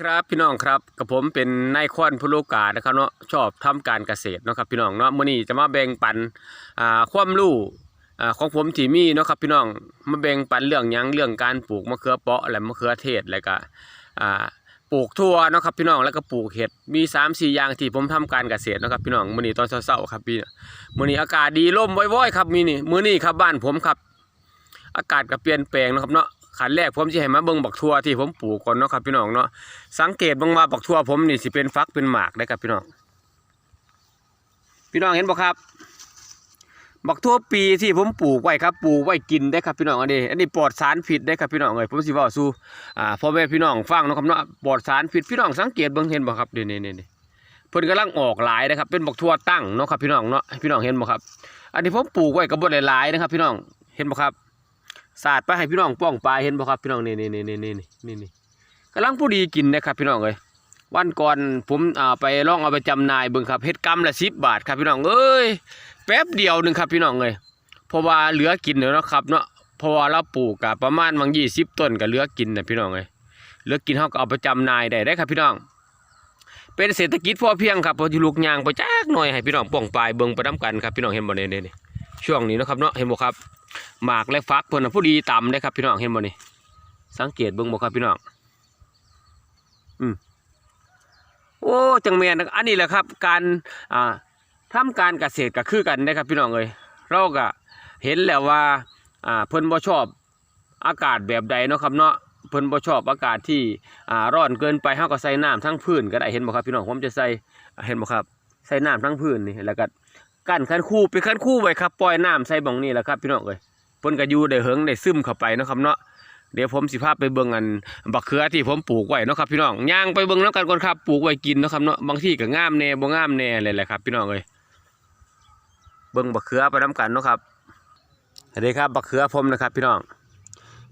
ครับพี่น้องครับกับผมเป็นนายควันผู้ลูกกานะครับเนาะชอบทำการเกษตรนะครับพี่น้องเนาะมื้อนี้จะมาแบ่งปันอ่าความรู้อ่าของผมที่มีเนาะครับพี่น้องมาแบ่งปันเรื่องยังเรื่องการปลูกมะเขือเปาะและมะเขือเทศแล้วก็อ่าปลูกทั่วเนาะครับพี่น้องแล้วก็ปลูกเห็ดมี3 4อย่างที่ผมทำการเกษตรนะครับพี่น้องมื้อนี้ตอนเช้าๆครับพี่มื้อนี้อากาศดีลมว่อยๆครับมีนี่มื้อนี้ครับบ้านผมครับ อากาศก็เปลี่ยนแปลงนะครับเนาะ ขันแรกผมจะให้มาเบิ่งบักทั่วที่ผมปลูกก่อนเนาะครับพี่น้องเนาะสังเกตเบิ่งว่าบักทั่วผมนี่สิเป็นฟักเป็นหมากได้ครับพี่น้อง พี่น้องเห็นบ่ครับ บักทั่วปีที่ผมปลูกไว้ครับปลูกไว้กินได้ครับพี่น้องอันนี้อันนี้ปลอดสารพิษได้ครับพี่น้องเอ้ยผมสิว้าสู่อ่าพ่อแม่พี่น้องฟังเนาะครับเนาะปลอดสารพิษพี่น้องสังเกตเบิ่งเห็นบ่ครับเนี่นี่นี่เพิ่นกำลังออกหลายนะครับ เป็นบักทั่วตั้งเนาะครับพี่น้องเนาะพี่น้องเห็นบ่ครับ อันนี้ผมปลูกไว้ก็บ่ได้หลายๆนะครับ พี่น้องเห็นบ่ครับ สาดไปให้พี่น้องป้องปลายเห็นบ่ครับพี่น้องนี่นี่นี่นี่นี่นี่นี่กำลังผู้ดีกินนะครับพี่น้องเอ้ยวันก่อนผมอ่าไปลองเอาไปจำนายเบิ่งครับเฮ็ดกำละสิบบาทครับพี่น้องเอ้ยแป๊บเดียวหนึ่งครับพี่น้องเอ้ยเพราะว่าเหลือกินเนาะครับเนาะเพราะว่าเราปลูกกับประมาณบางยี่สิบต้นก็เหลือกินนะพี่น้องเอ้ยเหลือกินเฮาก็เอาไปจำนายได้ได้ครับพี่น้อง เป็นเศรษฐกิจพอเพียงครับพอที่ลูกยางไปจักหน่อยให้พี่น้องป้องปลายเบิ่งไปนํกันครับพี่น้องเห็นบ่เนี่ยเนี่ ช่วงนี้นะครับเนาะเห็นบ่ครับหมากและฟักเพิ่นผู้ดีต่ำเลยครับพี่น้องเห็นบ่นี่สังเกตเบิ่งบ่ครับพี่น้องอืมโอ้จังแมนนะอันนี้แหละครับ การอ่าทำการเกษตรก็คือกันนะครับพี่น้องเอ้ยเราก็เห็นแล้วว่าอ่าเพิ่นบ่ชอบอากาศแบบใดเนาะครับเนาะเพิ่นบ่ชอบอากาศที่อ่าร้อนเกินไปเฮาก็ใส่น้ำทั้งพื้นก็ได้เห็นบ่ครับพี่น้องผมจะใส่เห็นบ่ครับใส่น้ำทั้งพื้นนี่แล้วก็ กั้นคันคู่ไปคันคู่ไว้ครับปล่อยน้ำใส่บ่งนี่แหละครับพี่น้องเอ้ยเพิ่นก็อยู่ได้เหิงได้ซึมเข้าไปนะครับเนาะเดี๋ยวผมสิพาพไปเบิ่งอันบักเขือที่ผมปลูกไว้นะครับพี่น้องย่างไปเบิ่งน้ำกันก่อนครับปลูกไว้กินนะครับเนาะบางที่ก็งามแน่บ่งามแน่เลยแหละครับ พี่น้องเอ้ยเบิ่งบักเขือไปน้กันนะครับอันนี้ครับบักเขือผมนะครับ พี่น้อง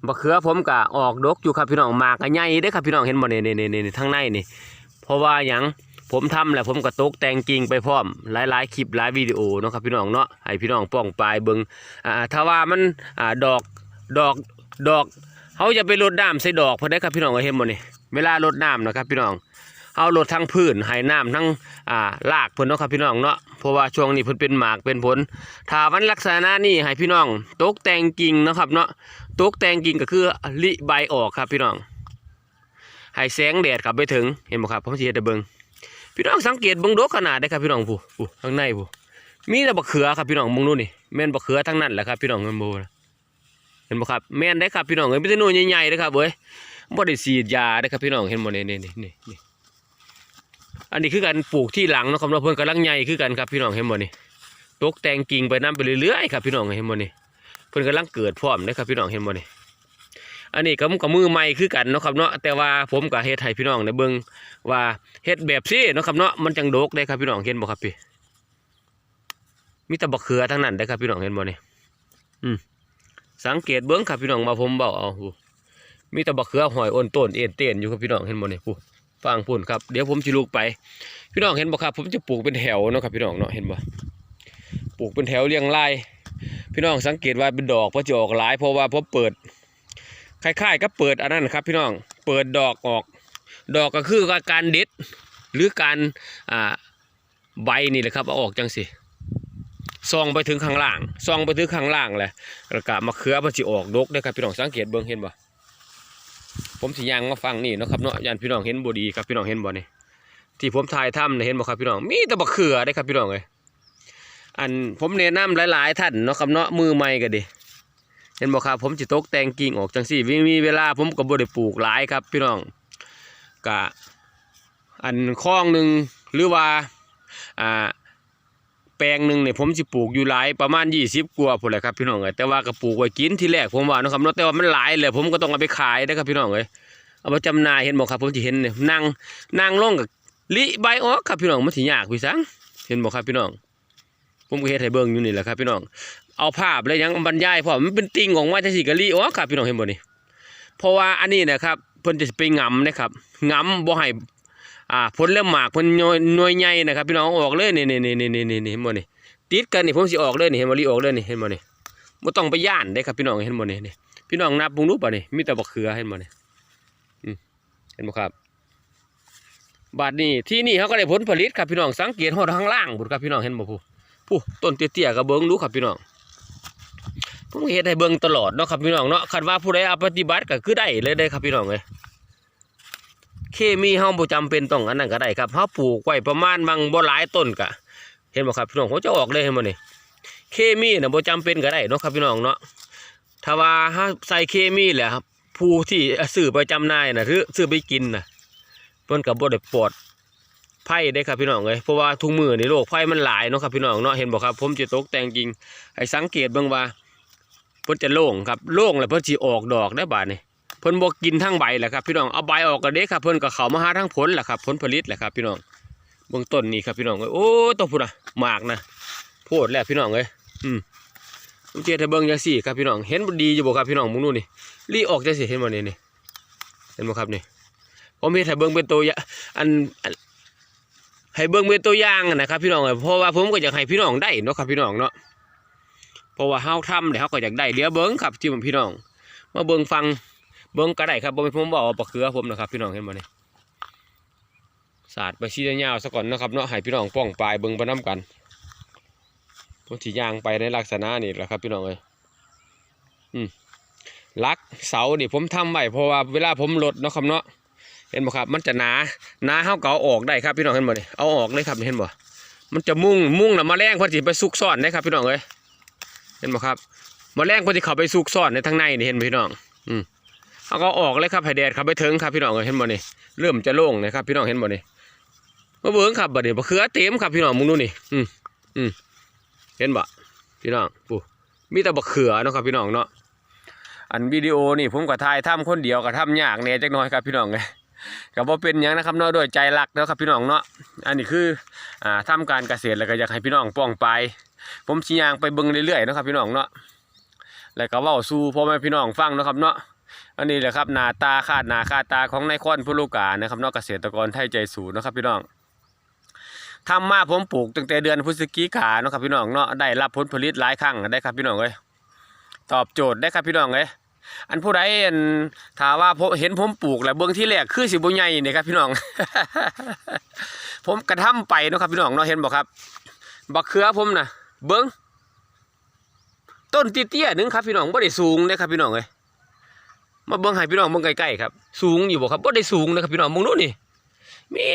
บักเขือผมก็ออกดกอยู่ครับพี่น้องหมากก็ใหญ่เด้ครับพี่น้องเห็นบ่นี่นี่นี่ทางในนี่เพราะว่าหยัง ผมทำแหละผมก็ตกแต่งกิ่งไปพร้อม หลายๆคลิปหลายวิดีโอเนาะครับพี่น้องเนาะให้พี่น้องป้องปลายเบิ่งอ่าถ้าว่ามันอ่าดอกดอกดอกเขาจะไปรดน้ำใส่ดอกเพื่อได้ครับพี่น้องเห็นบ่นี่เวลารดน้ำนะครับพี่น้องเอารดทั้งพื้นให้น้ำทั้งอ่ารากเพิ่นเนาะครับพี่น้องเนาะเพราะว่าช่วงนี้เพิ่นเป็นหมากเป็นผลถ้ามันลักษณะนี้ให้พี่น้องตกแต่งกิ่งนะครับเนาะตกแต่งกิ่งก็คือลิใบออกครับพี่น้องให้แสงแดดกลับไปถึงเห็นบ่ครับผมสิเฮ็ดให้เบิ่ง พี่น้องสังเกตบิ่งดกขนาดได้ครับพี่น้องผู้ผู้ข้างในผู้มีแต่บักเขือครับพี่น้องมองนู่นนี่แม่นบักเขือทั้งนั้นแหละครับพี่น้องเงินโบนะเห็นบ่ครับแม่นได้ครับพี่น้องเอ้ยมีแต่หน่วยใหญ่ๆเลยครับเว้ยบ่ได้ฉีดยาได้ครับพี่น้องเห็นบ่นี่นี่นี่นี่นี่อันนี้คือการปลูกที่หลังนะครับเนาเพิ่นกำลังใหญ่คือกันครับพี่น้องเห็นบ่นี่ตกแต่งกิ่งไปนํไปเรื่อยๆครับพี่น้องเห็นบ่นี่เพิ่นกำลังเกิดพร้อมเด้ครับพี่น้องเห็นบ่นี่ อันนี้ก็มันก็มือใหม่คือกันเนาะครับเนาะแต่ว่าผมก็เฮ็ดให้พี่น้องได้เบิ่งว่าเฮ็ดแบบซี่เนาะครับเนาะมันจังโดกได้ครับพี่น้องเห็นบ่ครับพี่มีแต่บักเขือทั้งนั้นได้ครับพี่น้องเห็นบ่นี่ยอืมสังเกตเบิ้งครับพี่น้องมาผมเบาเอาหูมีแต่บักเขือหอยอ้นต้นเอ็นเต้นอยู่ครับพี่น้องเห็นบ่นี่ผู้ฟังพุ่นครับเดี๋ยวผมสิลูกไป พี่น้องเห็นบ่ครับ ผมจะปลูกเป็นแถวเนาะครับพี่น้องเนาะเห็นบ่ปลูกเป็นแถวเรียงรายพี่น้องสังเกตว่าเป็นดอกพระจะออกหลายเพราะว่าพอเปิด คล้ายๆก็เปิดอันนั้นนะครับ พี่น้องเปิดดอกออก ดอกก็คือการเด็ด หรือการอ่าใบนี่แหละครับเอาออกจังสิซองไปถึงข้างล่างซองไปถึงข้างล่างแหละแล้วก็มะเขือมันสิออกดกได้ครับพี่น้องสังเกตเบิ่งเห็นบ่ผมสิยางมาฟังนี่นะครับเนาะยานพี่น้องเห็นบ่ดีครับพี่น้องเห็นบ่นี่ที่ผมถ่ายทำเนี่ยเห็นบ่ครับพี่น้องมีแต่มะเขือได้ครับพี่น้องเอ้ยอันผมแนะนำหลาย ๆ ท่านเนาะครับเนาะมือใหม่ก็ดี เห็นบ่ครับผมสิตกแต่งกิ่งออกจังซี่มีมีเวลาผมก็บ่ได้ปลูกหลายครับ พี่น้องก็อันคลองหนึ่งหรือว่าอ่าแปลงหนึ่งเนี่ยผมสิปลูกอยู่หลายประมาณยี่สิบกว่าพุ่นแหละครับพี่น้องเอ้ยแต่ว่าก็ปลูกไว้กินที่แรกผมว่านะครับเนาะแต่ว่ามันหลายเลยผมก็ต้องเอาไปขายนะครับพี่น้องเอ้ยเอาไปจำหน่ายเห็นบอกครับผมจะเห็นเนี่ยนั่งนั่งลงกับลิใบออกครับพี่น้องมันสิยากพี่สังเห็นบอกครับพี่น้อง ผมก็เฮ็ดให้เบิ่งอยู่นี่แหละครับพี่น้อง เอาภาพแล้วยังบรรยายพร้อมมันเป็นติ่งขออกมาจังซี่ก็ลิออครับพี่น้องเห็นบ่นี่เพราะว่าอันนี้นะครับเพิ่นจะไปงำนะครับงำบ่ให้อ่าผลเริ่มหมากเพิ่นน่วยน่วยใหญ่นะครับพี่น้องออกเลยนี่นี่นี่นี่นี่นี่เห็นบ่นี่ติดกันนี่ผมสิออกเลยนี่เห็นบ่ลีออกเลยนี่เห็นบ่นี่บ่ต้องไปย่านได้ครับพี่น้องเห็นบ่นี่นี่พี่น้องนับบิ่งดูป่ะนี่มีแต่บักเขือเห็นบ่นี่อืมเห็นบ่ครับบาดนี้ที่นี่เขาก็ได้ผลผลิตครับพี่น้องสังเกตฮอดข้างล่างบุดครับพี่น้องเห็นบ่ผู้ผู้ต้นเตี้ยๆก็เบิ่งดูครับพี่น้อง ผมเฮ็ดให้เบิ่งตลอดเนาะครับพี่น้องเนาะคันว่าผู้ใดเอาปฏิบัติก็คือได้เลยได้ครับพี่น้องเอ้ยเคมีเฮาบ่จำเป็นต้องอันนั้นก็ได้ครับเฮาปลูกไว้ประมาณบางบ่หลายต้นก็เห็นบ่ครับพี่น้องผมจะออกเลยเห็นบ่นี่เคมีน่ะบ่จำเป็นก็ได้เนาะครับพี่น้องเนาะถ้าว่าเฮาใส่เคมีแหละครับผู้ที่ซื้อไปจำหน่ายน่ะหรือซื้อไปกินน่ะเพิ่นก็บ่ได้ปลอดภัยได้ครับพี่น้องเอ้ยเพราะว่าทุกมื้อนี่โรคภัยมันหลายเนาะครับพี่น้องเนาะเห็นบ่ครับผมจะตกแต่งจริงให้สังเกตเบิ่งว่า เพิ่นจะโล่งครับโล่งแล้วเพิ่นสิออกดอกได้บาดนี่เพิ่นบ่กินทั้งใบแหละครับพี่น้องเอาใบออกก็เด้ครับเพิ่นก็เข้ามาหาทั้งผลแหละครับผลผลิตแหละครับพี่น้องเบื้องต้นนี่ครับพี่น้องเอ้ยโอ้ตัวพุ่นน่ะหมากนะโพดแล้วพี่น้องเอ้ยอืมเจอให้เบิ่งจังซี่ครับพี่น้องเห็นดีอยู่บ่ครับพี่น้องมึงนู่นนี่ลีออกจังซี่เห็นบ่นี่นี่เห็นบ่ครับนี่ผมเฮ็ดให้เบิ่งเป็นตัวอย่างอันให้เบิ่งเป็นตัวอย่างนะครับพี่น้องเอ้ยเพราะว่าผมก็อยากให้พี่น้องได้เนาะครับพี่น้องเนาะ เพราะว่าเฮาทำแล้วเฮาก็อยากได้เดี๋ยวเบิ่งครับที่ผมพี่น้อง มาเบิ่งฟังเบิ่งก็ได้ครับบ่แม่นผมบอกว่าปะเขือผมนะครับ พี่น้องเห็นบ่นี่สาดไปชี้ยาวซะก่อนนะครับเนาะให้พี่น้องป้องปลายเบิ่งไปนํกันผมสิย่างไปในลักษณะนี้แหละครับ พี่น้องเอ้ยอืมลักเสานี่ผมทำไว้เพราะว่าเวลาผมลดเนาะครับเนาะเห็นบ่ครับ มันจะหนาหนาเฮาก็เอาออกได้ครับพี่น้องเห็นบ่นี่เอาออกเลยครับเห็นบ่มันจะมุ่งมุ่งน่ะแมลงพิ่นสิไปซุกซ่อนได้ครับพี่น้องเอ้ย เห็นบ่ครับแมลงเพิ่นสิเขาไปซุกซ่อนในทางในนี่เห็นบ่พี่น้อง อืมเอาก็ออกเลยครับให้แดดเข้าไปถึงครับพี่น้องเอ้ยเห็นบ่นี่เริ่มจะโล่งนะครับ พี่น้องเห็นบ่นี่มาเบิ่งครับบัดนี้บักเขือเต็มครับพี่น้องมึงดูนี่ อืมอืมเห็นบ่พี่น้องปูมีแต่บักเขือเนาะครับพี่น้องเนาะอันวิดีโอนี่ผมก็ถ่ายทำคนเดียวก็ทำยากแหน่จักน่อยครับพี่น้องเอ้ยก็บ่เป็นยังนะครับเนาะด้วยใจรักเนาะครับพี่น้องเนาะอันนี้คืออ่าทำการเกษตรแล้วก็อยากให้พี่น้องป้องไป ผมชี้ยางไปเบิ่งเรื่อยๆนะครับพี่น้องเนาะแล้วก็ว้าสู่พ่อแม่พี่น้องฟังนะครับเนาะอันนี้แหละครับนาตาคาดนาคาดตาของนายคอนผู้ลูกกานะครับนาะเกษตรกรไทยใจสูงนะครับพี่น้องทำมาผมปลูกตั้งแต่เดือนพฤศจิกาเนาะครับพี่น้องเนาะได้รับผลผลิตหลายครั้งได้ครับพี่น้องเอ้ยตอบโจทย์ได้ครับพี่น้องเอ้ยอันผู้ใดอันถ้าว่าเห็นผมปลูกแล้วเบื้องที่แรกคือสิบ่ใหญ่เนี่ยครับพี่น้อง ผมกระทำไปเนาะครับพี่น้องเนาะเห็นบ่ครับบักเขือผมนะ เบิ้งต้นเตี้ยๆหนึงครับพี่น้องบ่ได้สูงเด้ครับพี่น้องเอ้ยมาเบิ่งให้พี่น้องเบิ่งใกล้ๆครับสูงอยู่บ่ครับบ่ได้สูงนะครับพี่น้องมองนู้นนี่มี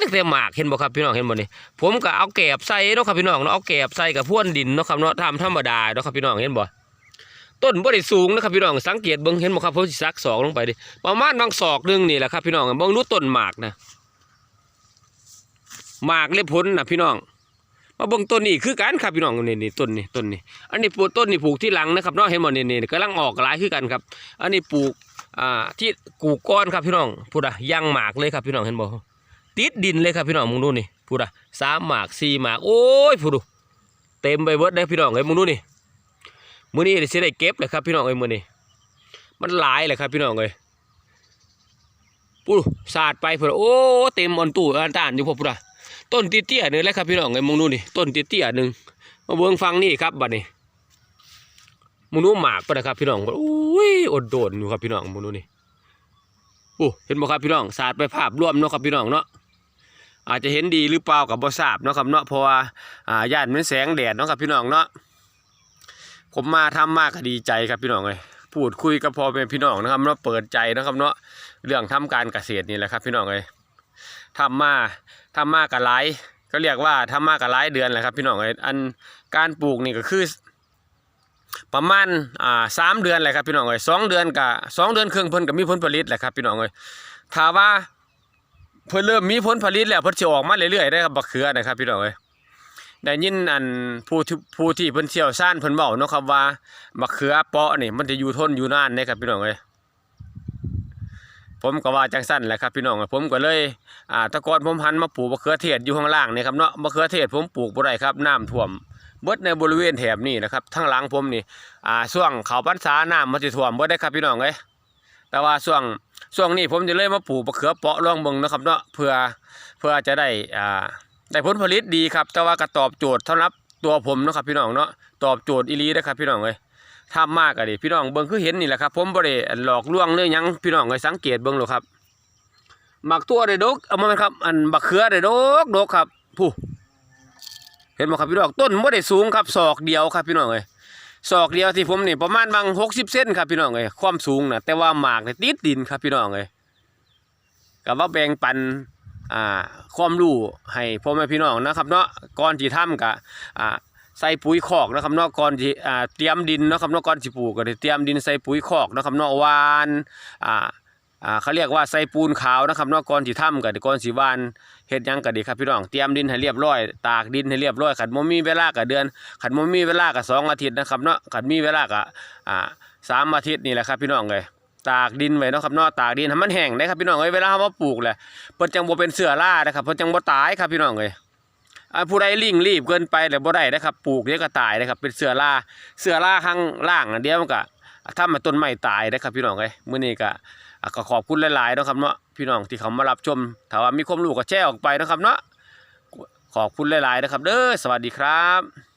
ตั้งแต่หมากเห็นบ่ครับพี่น้องเห็นบ่นี่ผมก็เอาแกบใส่เนาะครับพี่น้องเนาะเอาแกบใส่กับพ่วนดินเนาะครับเนาะทำธรรมดาเนาะครับพี่น้องเห็นบ่ต้นบ่ได้สูงนะครับพี่น้องสังเกตเบิ่งเห็นบ่ครับผมสิซักศอกลงไปดิประมาณบางศอกหนึงนี่แหละครับพี่น้องเบิ่งรู้ต้นหมากนะหมากเลยพ้นนะพี่น้อง มาเบิ่งต้นนี้คือกันครับพี่น้องนี่นี่ต้นนี่ต้นนี่อันนี้ปลูกต้นนี่ปลูกที่หลังนะครับเนาะเห็นบ่นี่นี่กำลังออกหลายคือกันครับ อันนี้ปลูกอ่าที่กูก้อนครับพี่น้องพูดอะยังหมากเลยครับพี่น้องเห็นบ่ติดดินเลยครับพี่น้องมึงดูนี่พูดอะสามหมากสี่หมากโอ้ยพูดดูเต็มไปเบิดเลยพี่น้องเอ้ยมึงดูนี่มื้อนี้สิได้เก็บเลยครับพี่น้องเอ้ยมื้อนี้มันหลายเลยครับพี่น้องเอ้ยปุ๊สาดไปพุ่นโอ้เต็มออนตู้อันตานอยู่พวกพุ่นอะ ต้นเตี้ยๆนึงแหละครับพี่น้องเอ้มองดูนี่ต้นเตี้ยๆนึงมาเบิ่งฟังนี่ครับบัดนี้มึงดูหมากปะนะครับพี่น้องโอ้ยอดโดนอยู่ครับพี่น้องมึงดูนี่โอ้เห็นบ่ครับพี่น้องสาดไปภาพรวมเนาะครับพี่น้องเนาะอาจจะเห็นดีหรือเปล่ากับบ่ทราบเนาะครับเนาะเพราะว่าอ่าย่านมันแสงแดดเนาะครับพี่น้องเนาะผมมาทำมากก็ดีใจครับพี่น้องเลยพูดคุยกับพ่อเป็นพี่น้องนะครับเนาะเปิดใจนะครับเนาะเรื่องทำการเกษตรนี่แหละครับพี่น้องเลยทำมา ทำมากกับหลายก็เรียกว่าทำมากกับหลายเดือนแหละครับ พี่น้องเลยอันการปลูกนี่ก็คือ ประมาณอ่าสามเดือนแหละครับพี่น้องเลยสองเดือนกับสองเดือนครึ่งเพิ่นก็มีผลผลิตแหละครับพี่น้องเลยถ้าว่าเพิ่นเริ่มมีผลผลิตแล้วเพิ่นจะออกมาเรื่อยๆได้ครับบักเขือนะครับพี่น้องเลยได้ยินอันผู้ที่ผู้ที่เพิ่นเชี่ยวชาญเพิ่นเว้าเนาะครับว่ามะเขือเปาะนี่มันจะอยู่ทนอยู่นานเด้ครับพี่น้องเอ้ย ผมก็ว่าจังสั้นแหละครับพี่น้องผมก็เลยอ่าตะกอนผมหันมาปลูกมะเขือเทศอยู่ข้างล่างนี่ครับเนาะมะเขือเทศผมปลูกบ่ได้ครับน้ำท่วมเบิดในบริเวณแถบนี้นะครับทั้งหลังผมนี่อ่าช่วงเขาพรรษาน้ำมันจะท่วมเบิดได้ครับพี่น้องเอ้ยแต่ว่าช่วงช่วงนี้ผมจะเลยมาปลูกมะเขือเปาะลองเบิงนะครับเนาะเพื่อเพื่อจะได้อ่าได้ผลผลิตดีครับ แต่ว่าก็ตอบโจทย์สำหรับตัวผมนะครับพี่น้องเนาะตอบโจทย์อีลีนะครับพี่น้องเอ้ย ทำมากอะดิพี่น้องเบิ่งคือเห็นนี่แหละครับผมบ่ได้หลอกลวงเลยหยังพี่น้องเอ้ยสังเกตเบิ่งหรอครับหมักตัวได้ดกเอามาไหมครับ อันบักเขือได้ดกดกครับผู้เห็นบ่ครับพี่น้องต้นบ่ได้สูงครับศอกเดียวครับพี่น้องเอ้ยศอกเดียวที่ผมนี่ประมาณบาง60เซนครับพี่น้องเอ้ยความสูงนะแต่ว่าหมากนี่ติดดินครับพี่น้องเอ้ยก็ว่าแบ่งปันอ่าความรู้ให้พ่อแม่พี่น้องนะครับเนาะก่อนที่ทำก็อ่า ใส่ปุ๋ยคอกนะครับนาะก่อนที่อ่าเตรียมดินนะครับนาะก่อนสิปลูกก็ได้เตรียมดินใส่ปุ๋ยคอกนะครับนาะหวานอ่าอ่าเขาเรียกว่าใส่ปูนขาวนะครับนาะก่อนที่ทำก็ได้ก่อนสิหวานเฮ็ดยังก็ดีครับพี่น้องเตรียมดินให้เรียบร้อย ตากดินให้เรียบร้อยคันบ่มีเวลาก็เดือนคันบ่มีเวลาก็สองอาทิตย์นะครับเนาะคันมีเวลาก็อ่าสามอาทิตย์นี่แหละครับพี่น้องเอ้ยตากดินไว้นะครับเนาะตากดินให้มันแห้งได้ครับพี่น้องเอ้ยเวลาเฮาปลูกแหละเพิ่นจังบ่เป็นเสือรานะครับเพิ่นจังบ่ตายครับพี่น้องเอ้ย ผู้ใดลิ่งรีบเกินไปแล้วบ่ได้นะครับปลูกเดี๋ยวก็ตายนะครับ เป็นเสือราเสือราข้างล่างเดียวมันก็ถ้ามันต้นไม้ตายนะครับพี่น้องเอ้ยมื้อนี้ก็อะก็ขอบคุณหลายๆนะครับเนาะพี่น้องที่เขามารับชมถ้าว่ามีความรู้ก็แชร์ออกไปนะครับเนาะขอบคุณหลายๆนะครับ เด้อสวัสดีครับ